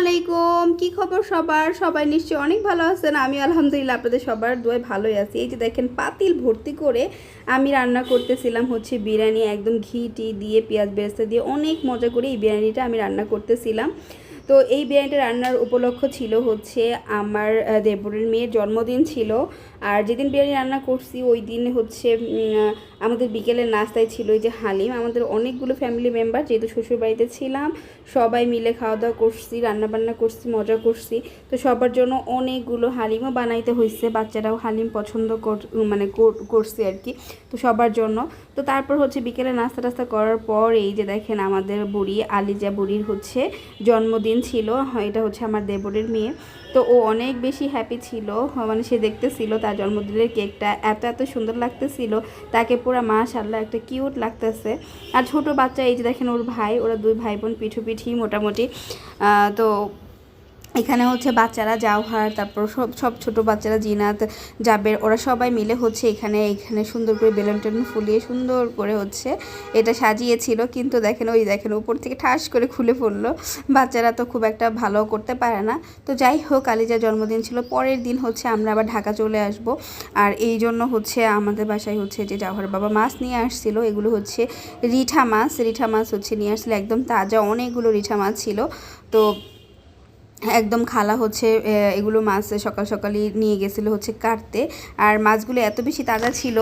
আলাইকুম। কি খবর সবার? সবাই নিশ্চয়ই অনেক ভালো আছেন। আমি আলহামদুলিল্লাহ, আপনাদের সবার দুয়ে ভালোই আছি। এই যে দেখেন, পাতিল ভর্তি করে আমি রান্না করতেছিলাম হচ্ছে বিরিয়ানি, একদম ঘি টি দিয়ে, পেঁয়াজ বেরেস্তা দিয়ে অনেক মজা করে এই বিরিয়ানিটা আমি রান্না করতেছিলাম। তো এই বিরিয়ানিটা রান্নার উপলক্ষ ছিল হচ্ছে আমার দেবরের মেয়ের জন্মদিন ছিল। আর যেদিন বিরিয়ানি রান্না করছি, ওই দিন হচ্ছে আমাদের বিকেলের নাস্তায় ছিল এই যে হালিম। আমাদের অনেকগুলো ফ্যামিলি মেম্বার যেহেতু শ্বশুর বাড়িতে ছিলাম, সবাই মিলে খাওয়া দাওয়া করছি রান্না বান্না করছি, মজা করছি। তো সবার জন্য অনেকগুলো হালিমও বানাইতে হয়েছে বাচ্চারাও হালিম পছন্দ কর মানে কর- করছে আর কি, তো সবার জন্য। তো তারপর হচ্ছে বিকেলে নাস্তা টাস্তা করার পর এই যে দেখেন আমাদের বুড়ি, আলিজা বুড়ির হচ্ছে জন্মদিন ছিল এটা হচ্ছে আমার দেবরের মেয়ে। তো ও অনেক বেশি হ্যাপি ছিল মানে সে দেখতেছিল তার জন্মদিনের কেকটা, এত এত সুন্দর লাগতেছিল, তাকে পুরো মা মাশাল্লাহ একটা কিউট লাগতেছে। আর ছোট বাচ্চা, এই যে দেখেন ওর ভাই, ওরা দুই ভাই বোন পিঠু পিঠি মোটামুটি তো এখানে হচ্ছে বাচ্চারা জাওহার, তারপর সব সব ছোটো বাচ্চারা জিনাত, জাবের, ওরা সবাই মিলে হচ্ছে এখানে এখানে সুন্দর করে বেলুন টেলুন ফুলিয়ে সুন্দর করে হচ্ছে এটা সাজিয়েছিল। কিন্তু দেখেন, ওই দেখেন, উপর থেকে ঠাস করে খুলে পড়ল। বাচ্চারা তো খুব একটা ভালো করতে পারে না। তো যাই হোক আলিজার জন্মদিন ছিল। পরের দিন হচ্ছে আমরা আবার ঢাকা চলে আসব। আর এই জন্য হচ্ছে আমাদের বাসায় হচ্ছে যে জাওহার বাবা মাছ নিয়ে আসছিল, এগুলো হচ্ছে রিঠা মাছ। রিঠা মাছ হচ্ছে নিয়ে আসছিল একদম তাজা, অনেকগুলো রিঠা মাছ ছিল। তো একদম খালা হচ্ছে এগুলো মাছ সকাল সকালই নিয়ে গেছিল হচ্ছে কাটতে। আর মাছগুলো এত বেশি তাজা ছিল।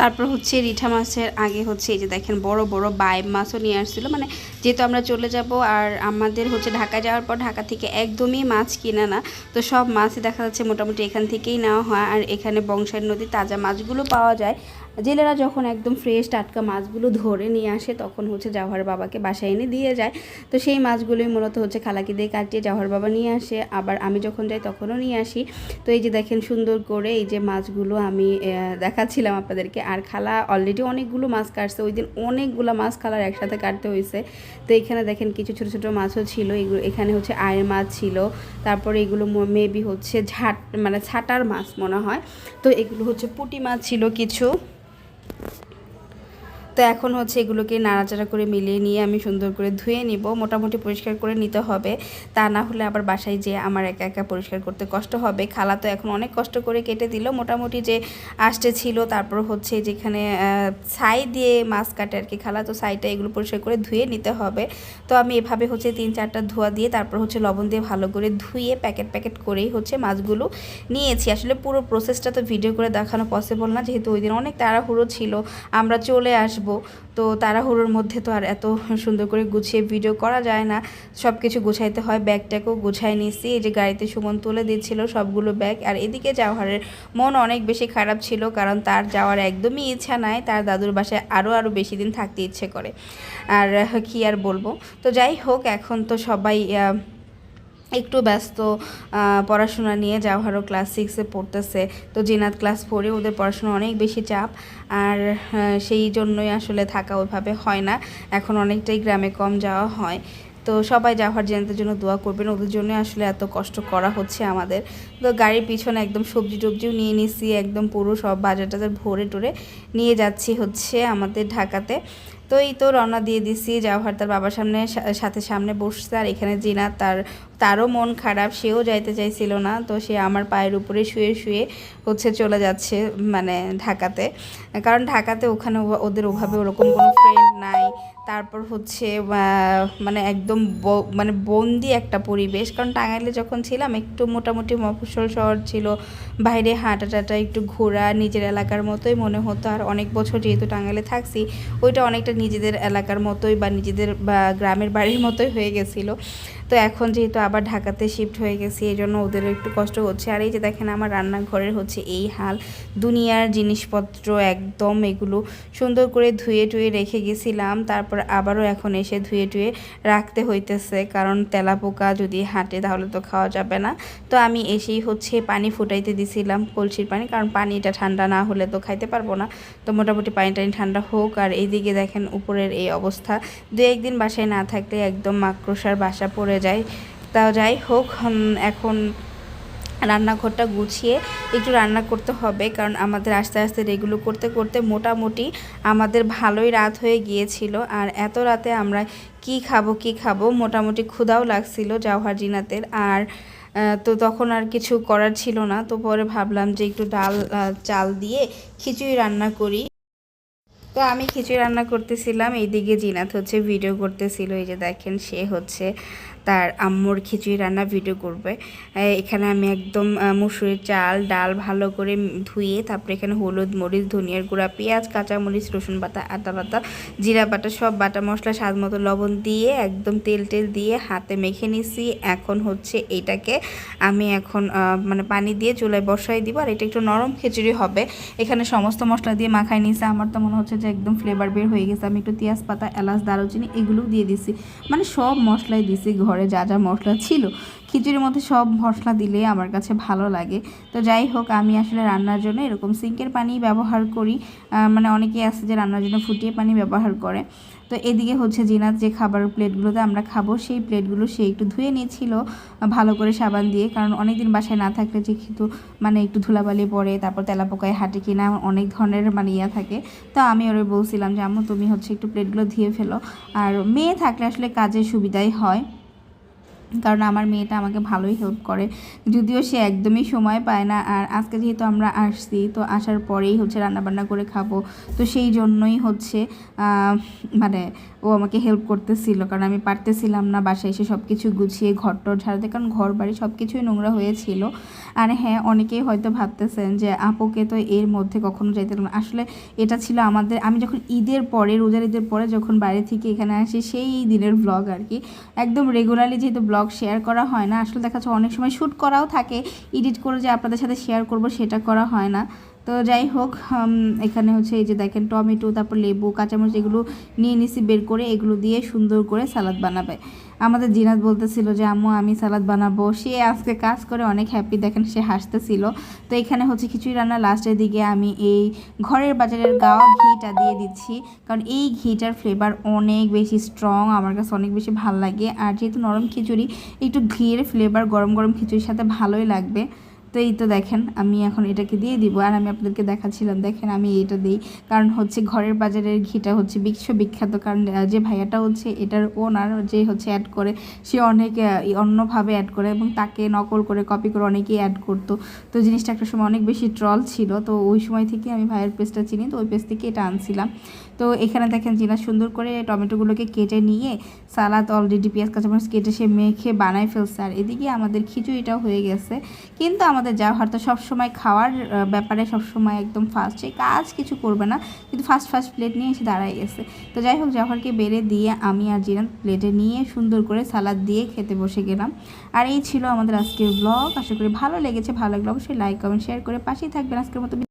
তারপর হচ্ছে রিঠা মাছের আগে হচ্ছে এই যে দেখেন বড় বড় বাইব মাছও নিয়ে আসছিল। মানে যেহেতু আমরা চলে যাব আর আমাদের হচ্ছে ঢাকা যাওয়ার পর ঢাকা থেকে একদমই মাছ কিনে না, তো সব মাছই দেখা যাচ্ছে মোটামুটি এখান থেকেই নেওয়া হয়। আর এখানে বংশের নদী তাজা মাছগুলো পাওয়া যায়। জেলেরা যখন একদম ফ্রেশ টাটকা মাছগুলো ধরে নিয়ে আসে, তখন হচ্ছে জাওহার বাবাকে বাসায় এনে দিয়ে যায়। তো সেই মাছগুলোই মূলত হচ্ছে খালাকি দিয়ে কাটিয়ে জাওহার বাবা নিয়ে আসে। আবার আমি যখন যাই তখনও নিয়ে আসি। তো এই যে দেখেন সুন্দর করে এই যে মাছগুলো আমি দেখাচ্ছিলাম আপনাদেরকে। আর খালা অলরেডি অনেকগুলো মাছ কাটছে। ওই দিন অনেকগুলো মাছ খালার একসাথে কাটতে হয়েছে তো এখানে দেখেন কিছু ছোট ছোট মাছও ছিল। এগুলো, এখানে হচ্ছে আয়ের মাছ ছিল। তারপরে এগুলো মেবি হচ্ছে ঝাট মানে ছাটার মাছ মনে হয়। তো এগুলো হচ্ছে পুঁটি মাছ ছিল কিছু। তো এখন হচ্ছে এগুলোকে নাড়াচাড়া করে মিলিয়ে নিয়ে আমি সুন্দর করে ধুয়ে নিব, মোটামুটি পরিষ্কার করে নিতে হবে। তা না হলে আবার বাসায় যেয়ে আমার একা একা পরিষ্কার করতে কষ্ট হবে। খালা তো এখন অনেক কষ্ট করে কেটে দিল, মোটামুটি যে আসতে ছিল, তারপর হচ্ছে যেখানে ছাই দিয়ে মাছ কাটে আর কি, খালা তো ছাইটা এগুলো পরিষ্কার করে ধুয়ে নিতে হবে। তো আমি এভাবে হচ্ছে তিন চারটা ধোয়া দিয়ে তারপর হচ্ছে লবণ দিয়ে ভালো করে ধুয়ে প্যাকেট প্যাকেট করেই হচ্ছে মাছগুলো নিয়েছি। আসলে পুরো প্রসেসটা তো ভিডিও করে দেখানো পসিবল না, যেহেতু ওই দিন অনেক তাড়াহুড়ো ছিল। আমরা চলে আসব তো তাড়াহুড়োর মধ্যে তো আর এত সুন্দর করে গুছিয়ে ভিডিও করা যায় না। সব কিছু গুছাইতে হয়, ব্যাগটাকেও গুছাই নিয়েছি এই যে গাড়িতে সুমন তুলে দিচ্ছিল সবগুলো ব্যাগ। আর এদিকে যাওয়ারের মন অনেক বেশি খারাপ ছিল কারণ তার যাওয়ার একদমই ইচ্ছা নাই। তার দাদুর বাসায় আরও আরও বেশি দিন থাকতে ইচ্ছে করে। আর কি আর বলব? তো যাই হোক, এখন তো সবাই একটু ব্যস্ত পড়াশোনা নিয়ে জাওহারও ক্লাস সিক্সে পড়তেছে। তো জিনাত ক্লাস ফোরে ওদের পড়াশোনা অনেক বেশি চাপ। আর সেই জন্যই আসলে থাকা ওইভাবে হয় না। এখন অনেকটাই গ্রামে কম যাওয়া হয়। তো সবাই জাওহার জেনাতের জন্য দোয়া করবেন। ওদের জন্য আসলে এত কষ্ট করা হচ্ছে আমাদের। তো গাড়ির পিছনে একদম সবজি টবজিও নিয়ে নিছি, একদম পুরো সব বাজার টাজার ভরে টরে নিয়ে যাচ্ছি হচ্ছে আমাদের ঢাকাতে। তো এই তো রওনা দিয়ে দিছি। জাওহার তার বাবার সামনে সাথে সামনে বসছে। আর এখানে জিনা তার তারও মন খারাপ, সেও যাইতে চাইছিল না, তো সে আমার পায়ের উপরে শুয়ে শুয়ে হচ্ছে চলে যাচ্ছে মানে ঢাকাতে। কারণ ঢাকাতে ওখানে ওদের ওভাবে ওরকম কোনো ফ্রেন্ড নাই। তারপর হচ্ছে মানে একদম মানে বন্দি একটা পরিবেশ। কারণ টাঙ্গাইলে যখন ছিলাম, একটু মোটামুটি মফস্বল শহর ছিল। বাইরে হাঁটা টাটা একটু ঘোরা, নিজের এলাকার মতোই মনে হতো। আর অনেক বছর যেহেতু টাঙ্গাইলে থাকছি, ওইটা অনেকটা নিজেদের এলাকার মতোই বা নিজেদের বা গ্রামের বাড়ির মতোই হয়ে গেছিল। তো এখন যেহেতু আবার ঢাকাতে শিফট হয়ে গেছি এই জন্য ওদেরও একটু কষ্ট হচ্ছে। আর এই যে দেখেন আমার রান্নাঘরের হচ্ছে এই হাল, দুনিয়ার জিনিসপত্র একদম এগুলো সুন্দর করে ধুয়ে টুয়ে রেখে গেছিলাম। তারপর আবারও এখন এসে ধুয়ে টুয়ে রাখতে হইতেছে, কারণ তেলাপোকা যদি হাঁটে তাহলে তো খাওয়া যাবে না। তো আমি এসেই হচ্ছে পানি ফুটাইতে দিছিলাম কলসির পানি, কারণ পানিটা ঠান্ডা না হলে তো খাইতে পারব না। তো মোটামুটি পানি টানি ঠান্ডা হোক। আর এইদিকে দেখেন উপরের এই অবস্থা। দু একদিন বাসায় না থাকলে একদম মাকড়সার বাসা পড়ে যায় তাও যাই হোক এখন রান্নাঘরটা গুছিয়ে একটু রান্না করতে হবে, কারণ আমাদের আস্তে আস্তে এগুলো করতে করতে মোটামুটি আমাদের ভালোই রাত হয়ে গিয়েছিল। আর এত রাতে আমরা কি খাব কি খাব, মোটামুটি ক্ষুধাও লাগছিল জাওহার জিনাতের আর তো তখন আর কিছু করার ছিল না, তো পরে ভাবলাম যে একটু ডাল চাল দিয়ে খিচুড়ি রান্না করি। তো আমি খিচুড়ি রান্না করতেছিলাম, এইদিকে জিনাত হচ্ছে ভিডিও করতেছিল, এই যে দেখেন সে হচ্ছে। তার আম্মুর খিচুড়ি রান্না ভিডিও করবে। এখানে আমি একদম মুসুরির চাল, ডাল ভালো করে ধুয়ে তারপরে এখানে হলুদ মরিচ, ধনিয়ার গুঁড়া, পেঁয়াজ, কাঁচামরিচ, রসুন বাটা, আদা বাটা, জিরা বাটা, সব বাটা মশলা স্বাদ মতো লবণ দিয়ে একদম তেল টেল দিয়ে হাতে মেখে নিছি। এখন হচ্ছে এটাকে আমি এখন মানে পানি দিয়ে চুলায় বসাই দিব আর এটা একটু নরম খিচুড়ি হবে। এখানে সমস্ত মশলা দিয়ে মাখাই নিয়েছে আমার তো মনে হচ্ছে যে একদম ফ্লেভার বের হয়ে গেছে। আমি একটু পেঁয়াজ পাতা এলাচ, দারুচিনি এগুলোও দিয়ে দিছি। মানে সব মশলাই দিছি ঘরে। যা যা মশলা ছিল, খিচুড়ির মধ্যে সব মশলা দিলে আমার কাছে ভালো লাগে। তো যাই হোক, আমি আসলে রান্নার জন্য এরকম সিঙ্কের পানি ব্যবহার করি। মানে অনেকেই আছে যে রান্নার জন্য ফুটিয়ে পানি ব্যবহার করে। তো এদিকে হচ্ছে জিনাত যে খাবার প্লেটগুলোতে আমরা খাব, সেই প্লেটগুলো সে একটু ধুয়ে নিয়েছিল, ভালো করে সাবান দিয়ে। কারণ অনেকদিন বাসায় না থাকলে যে কিন্তু মানে একটু ধুলাবালি পড়ে, তারপর তেলাপোকায় হাঁটে কিনা, অনেক ধরনের মানে ইয়া থাকে। তো আমি ওরে বলছিলাম যে, আম্মু, তুমি হচ্ছে একটু প্লেটগুলো ধুয়ে ফেলো। আর মেয়ে থাকলে আসলে কাজের সুবিধাই হয়। কারণ আমার মেয়েটা আমাকে ভালোই হেল্প করে। যদিও সে একদমই সময় পায় না, আর আজকে যেহেতু আমরা আসছি, তো আসার পরেই হচ্ছে রান্নাবান্না করে খাব। তো সেই জন্যই হচ্ছে মানে ও আমাকে হেল্প করতেছিল। কারণ আমি পারতেছিলাম না, বাসায় এসে সব কিছু গুছিয়ে ঘর টর ঝাড়াতে কারণ ঘর বাড়ি সব কিছুই নোংরা হয়েছিল। আর হ্যাঁ অনেকেই হয়তো ভাবতেছেন যে, আপুকে তো এর মধ্যে কখনো যাইতে। আসলে এটা ছিল আমাদের, আমি যখন ঈদের পরে, রোজার ঈদের পরে যখন বাইরে থেকে এখানে আসি, সেই দিনের ব্লগ আর কি। একদম রেগুলারলি যেহেতু ব্লগ শেয়ার করা হয় না, আসলে দেখা যাচ্ছে অনেক সময় শ্যুট করাও থাকে। এডিট করে যে আপনাদের সাথে শেয়ার করব, সেটা করা হয় না। তো যাই হোক এখানে হচ্ছে এই যে দেখেন টমেটো, তারপর লেবু, কাঁচামরিচ এগুলো নিয়ে নিছি, বের করে এগুলো দিয়ে সুন্দর করে সালাদ বানাবে। আমাদের জিনাত বলতেছিল যে, আম্মু, আমি সালাদ বানাবো। সে আজকে কাজ করে অনেক হ্যাপি দেখেন সে হাসতেছিল। তো এখানে হচ্ছে খিচুড়ি রান্না লাস্টের দিকে আমি এই ঘরের বাজারের গাওয়া ঘিটা দিয়ে দিচ্ছি। কারণ এই ঘিটার ফ্লেভার অনেক বেশি স্ট্রং আমার কাছে অনেক বেশি ভালো লাগে। আর যেহেতু নরম খিচুড়ি, একটু ঘিয়ের ফ্লেভার গরম গরম খিচুড়ির সাথে ভালোই লাগবে। তো এই তো দেখেন, আমি এখন এটাকে দিয়ে দিব আর আমি আপনাদেরকে দেখাচ্ছিলাম, দেখেন আমি এটা দিই। কারণ হচ্ছে ঘরের বাজারের ঘিটা হচ্ছে বিশ্ববিখ্যাত কারণ যে ভাইয়াটা হচ্ছে এটার ওনার যে হচ্ছে অ্যাড করে, সে অনেক অন্যভাবে অ্যাড করে এবং তাকে নকল করে কপি করে অনেকেই অ্যাড করতো। তো জিনিসটা একটা সময় অনেক বেশি ট্রল ছিল, তো ওই সময় থেকে আমি ভাইয়ের পেজটা চিনি, তো ওই পেজ থেকে এটা আনছিলাম। তো এখানে দেখেন জিনা সুন্দর করে টমেটোগুলোকে কেটে নিয়ে সালাদ অলরেডি পেঁয়াজ, কাঁচামরিচ কেটে সে মেখে বানায় ফেলছে। আর এদিকে আমাদের খিচুড়িটাও হয়ে গেছে। কিন্তু আমাদের যা হয়তো সবসময় খাওয়ার ব্যাপারে সবসময় একদম ফার্স্ট সে কাজ কিছু করবে না। কিন্তু ফার্স্ট ফার্স্ট প্লেট নিয়ে এসে দাঁড়ায় গেছে। তো যাই হোক জাফরকে বেড়ে দিয়ে আমি আর জিরান প্লেটে নিয়ে সুন্দর করে সালাদ দিয়ে খেতে বসে গেলাম। আর এই ছিল আমাদের আজকের ব্লগ আশা করি ভালো লেগেছে, ভালো লাগলে অবশ্যই লাইক কমেন্ট শেয়ার করে পাশেই থাকবেন। আজকের মতো